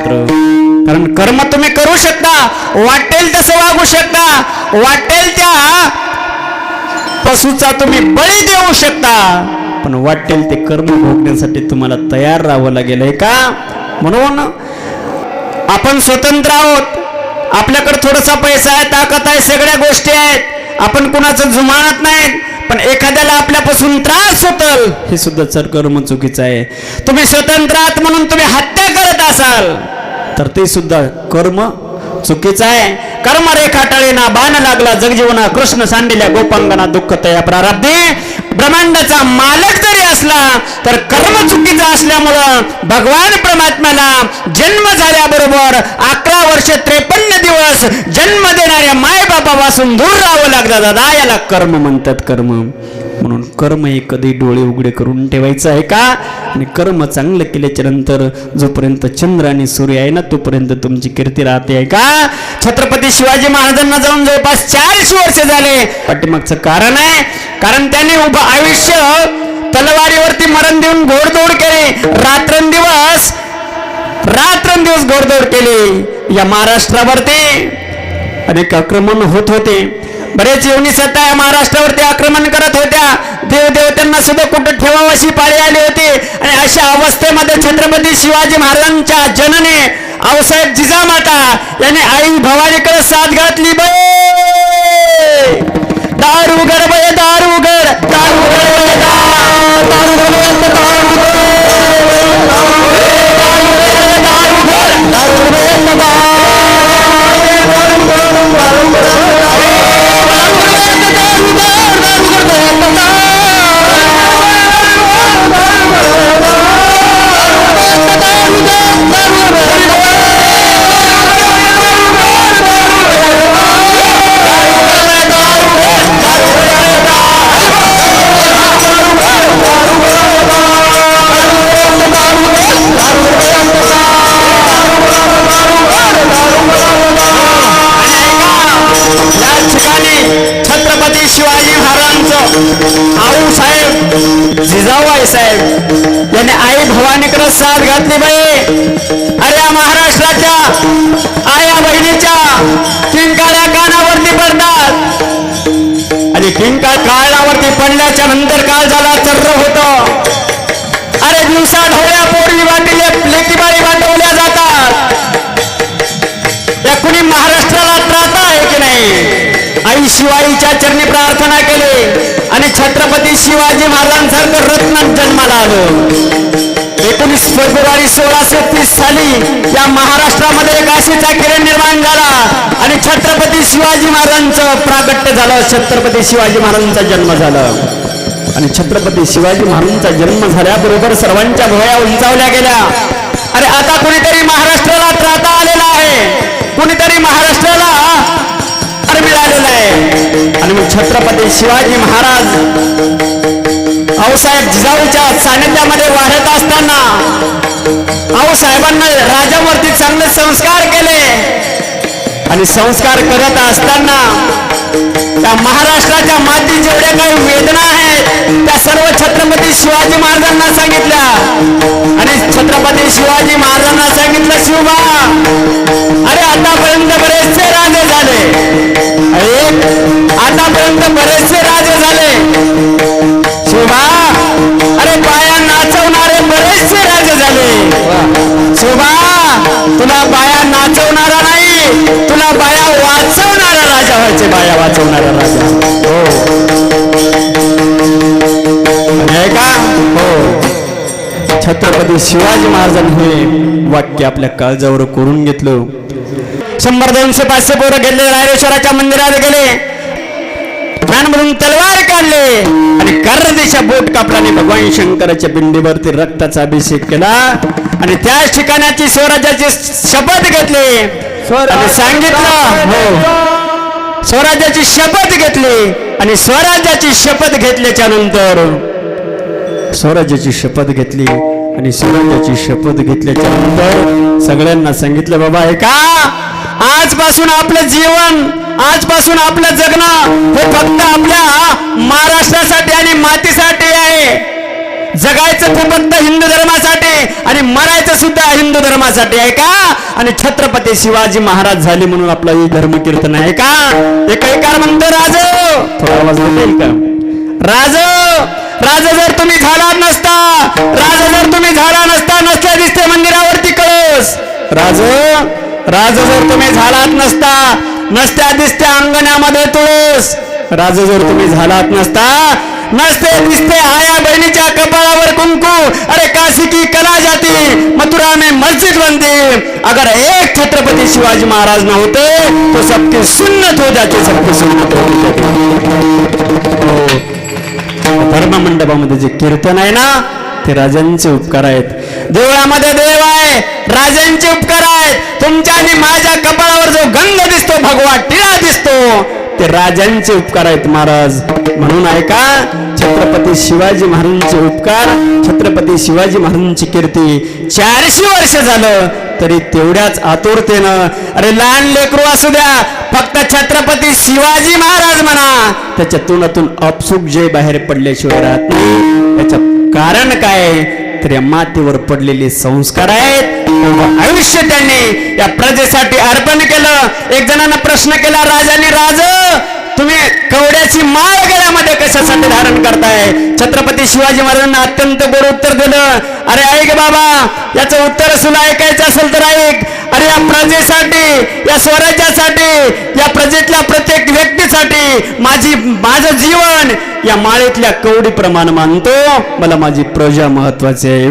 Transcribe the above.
मात्र. कारण कर्म तुम्ही करू शकता वाटेल तसं वागू शकता वाटेल त्या पशुचा तुम्ही बळी देऊ शकता. पण वाटेल ते कर्म भोगण्यासाठी तुम्हाला तयार राहावं लागेल आहे का? म्हणून आपण स्वतंत्र आहोत. आपल्याकडे थोडासा पैसा आहे ताकद आहे सगळ्या गोष्टी आहेत. आपण कुणाचं जुमानत नाहीत पण एखाद्याला आपल्यापासून त्रास होतल हे सुद्धा सर कर्म चुकीचं आहे. तुम्ही स्वतंत्र आहात म्हणून तुम्ही हत्या करत असाल तर ते सुद्धा कर्म चुकीचं आहे. कर्म रेखाटळे ना बाण लागला जगजीवना कृष्ण सांडिल्या गोपांगना दुःख तया प्रारब्धे. ब्रह्मांडाचा मालक जरी असला तर कर्म चुकीचं असल्यामुळं भगवान परमात्म्याला जन्म झाल्याबरोबर अकरा वर्ष त्रेपन्न दिवस जन्म देणाऱ्या मायबापापासून दूर राहावं लागलं दादा याला कर्म म्हणतात कर्म. म्हणून कर्म हे कधी डोळे उघडे करून ठेवायचं आहे का? आणि कर्म चांगलं केल्याच्यानंतर जोपर्यंत चंद्र आणि सूर्य आहे ना तोपर्यंत तुमची कीर्ती राहते आहे का? छत्रपती शिवाजी महाराजांना जाऊन जवळपास चारशे वर्ष झाले. पाठीमागचं कारण आहे कारण त्याने उभं आयुष्य तलवारीवरती मरण देऊन घोडदौड केली. रात्रंदिवस रात्रंदिवस घोडदौड केली. या महाराष्ट्रावरती अनेक आक्रमण होत होते. बरेच येवणी सत्ता या महाराष्ट्रावरती आक्रमण करत होत्या. देवदेवतांना सुद्धा कुठं ठेवावं अशी पाळी आली होती. आणि अशा अवस्थेमध्ये छत्रपती शिवाजी महाराजांच्या जनने आवसाहेब जिजामाता यांनी आई भवानीकडे साथ घातली बे दारू उघड बये दारू उघड दार उघड आऊ साहेब जिजाऊबाई साहेब यांनी आई भवानीकडे साथ घातली बाई. अरे या महाराष्ट्राच्या आया बहिणीच्या किंकाळ्या कानावरती पडतात. आणि किंकाळ काळावरती पडल्याच्या नंतर काळ झाला चर्र होत. अरे दिवसा ढोळ्या पोरली वाटिले लेकीबाळी वाटवल्या जातात. या कुणी महाराष्ट्राला त्राता आहे की नाही? आई शिवाईच्या चरणी प्रार्थना केली. छत्रपती शिवाजी महाराजांसारखं रत्न जन्माला आलं. एकोणीस फेब्रुवारी सोळाशे तीस साली या महाराष्ट्रामध्ये एक आशेचा किरण निर्माण झाला आणि छत्रपती शिवाजी महाराजांचं प्रागट्य झालं. छत्रपती शिवाजी महाराजांचा जन्म झाला. आणि छत्रपती शिवाजी महाराजांचा जन्म झाल्याबरोबर सर्वांच्या भोया उंचावल्या गेल्या. अरे आता कुणीतरी महाराष्ट्राला त्राता आलेला आहे. कुणीतरी महाराष्ट्राला अरे मिळालेला आहे. आणि मग छत्रपती शिवाजी महाराज आऊसाहेब जिजाऊच्या सानिध्यामध्ये वाढत असताना आऊसाहेबांना राजावरती चांगले संस्कार केले. आणि संस्कार करत असताना त्या महाराष्ट्राच्या माती जेवढ्या काही वेदना आहेत त्या सर्व छत्रपती शिवाजी महाराजांना सांगितल्या. आणि छत्रपती शिवाजी महाराजांना सांगितलं शिवबा अरे आतापर्यंत बरेचसे राजे झाले. आतापर्यंत बरेचसे राजे झाले. शोभा अरे बाया नाचवणारे बरेचसे राजे झाले. शोभा तुला बाया नाचवणारा नाही तुला बाया वाचवणारा राजा व्हायचे बाया वाचवणारा राजा. हो. का? हो. छत्रपती शिवाजी महाराजांनी हे वाक्य आपल्या काळजावर करून घेतलं. शंभर दोनशे पाचशे पोरं गेले रायरेश्वराच्या मंदिरात गेले. कानमधून तलवार काढले. आणि कर्णदेशा बोट कापल्याने भगवान शंकराच्या पिंडीवरती रक्ताचा अभिषेक केला. आणि त्याच ठिकाणाची स्वराज्याची शपथ घेतली. आणि सांगितलं हो. स्वराज्याची शपथ घेतली. आणि स्वराज्याची शपथ घेतल्याच्या नंतर स्वराज्याची शपथ घेतली. आणि स्वराज्याची शपथ घेतल्याच्या नंतर सगळ्यांना सांगितलं बाबा हे का आजपासून आपलं जीवन आजपासून आपलं जगणं हे फक्त आपल्या महाराष्ट्रासाठी आणि मातीसाठी आहे. जगायचं फक्त हिंदू धर्मासाठी आणि मरायचं सुद्धा हिंदू धर्मासाठी आहे का? आणि छत्रपती शिवाजी महाराज झाले म्हणून आपलं हे धर्म कीर्तन आहे का? एक काही कार म्हणतो राज. थोडा आवाज येईल का? राज राज जर तुम्ही झाला नसता राज जर तुम्ही झाला नसता नसल्या दिसते मंदिरावरती कळस. राज राज जर तुम्ही झालात नसता नसत्या दिसत्या अंगणामध्ये तुळस. राजा जर तुम्ही झालात नसता. नसते दिसते आया बहिणीच्या कपाळावर कुंकू. अरे काशी की कला जाती. मथुरा में मस्जिद बनती. अगर एक छत्रपती शिवाजी महाराज न होते तो सबकी सुन्नत हो जाते सबकी सुन्नत हो जाती. हो. धर्म मंडपामध्ये जे कीर्तन आहे ना ते राजांचे उपकार आहेत. देवळामध्ये देव आहे. राजांचे उपकार आहेत. तुमच्या आणि माझ्या कपाळावर जो गंध दिसतो भगवा टिळा दिसतो ते राजांचे उपकार आहेत महाराज. म्हणून ऐका छत्रपती शिवाजी महाराजांचे उपकार छत्रपती शिवाजी महाराजांची कीर्ती. चारशे वर्ष झालं तरी तेवढ्याच आतुरतेनं अरे लहान लेकरू असू द्या फक्त छत्रपती शिवाजी महाराज म्हणा. त्याच्या तोंडातून अपसुक जय बाहेर पडल्याशिवाय राहत नाही. त्याचं कारण काय? तर या मातीवर पडलेले संस्कार आहेत. आयुष्य त्यांनी या प्रजेसाठी अर्पण केलं. एक जणांना प्रश्न केला राजाने राज तुम्ही कवड्याची माळ गळ्यामध्ये कशासाठी धारण करताय? छत्रपती शिवाजी महाराजांना अत्यंत गोड उत्तर दिलं. अरे ऐक बाबा याचं उत्तर सुद्धा ऐकायचं असेल तर ऐक. प्रजेसाठी या स्वराज्यासाठी या प्रजेतल्या प्रत्येक व्यक्तीसाठी माझी माझं जीवन या माळेतल्या कवडी प्रमाण मानतो. मला माझी प्रजा महत्वाची आहे.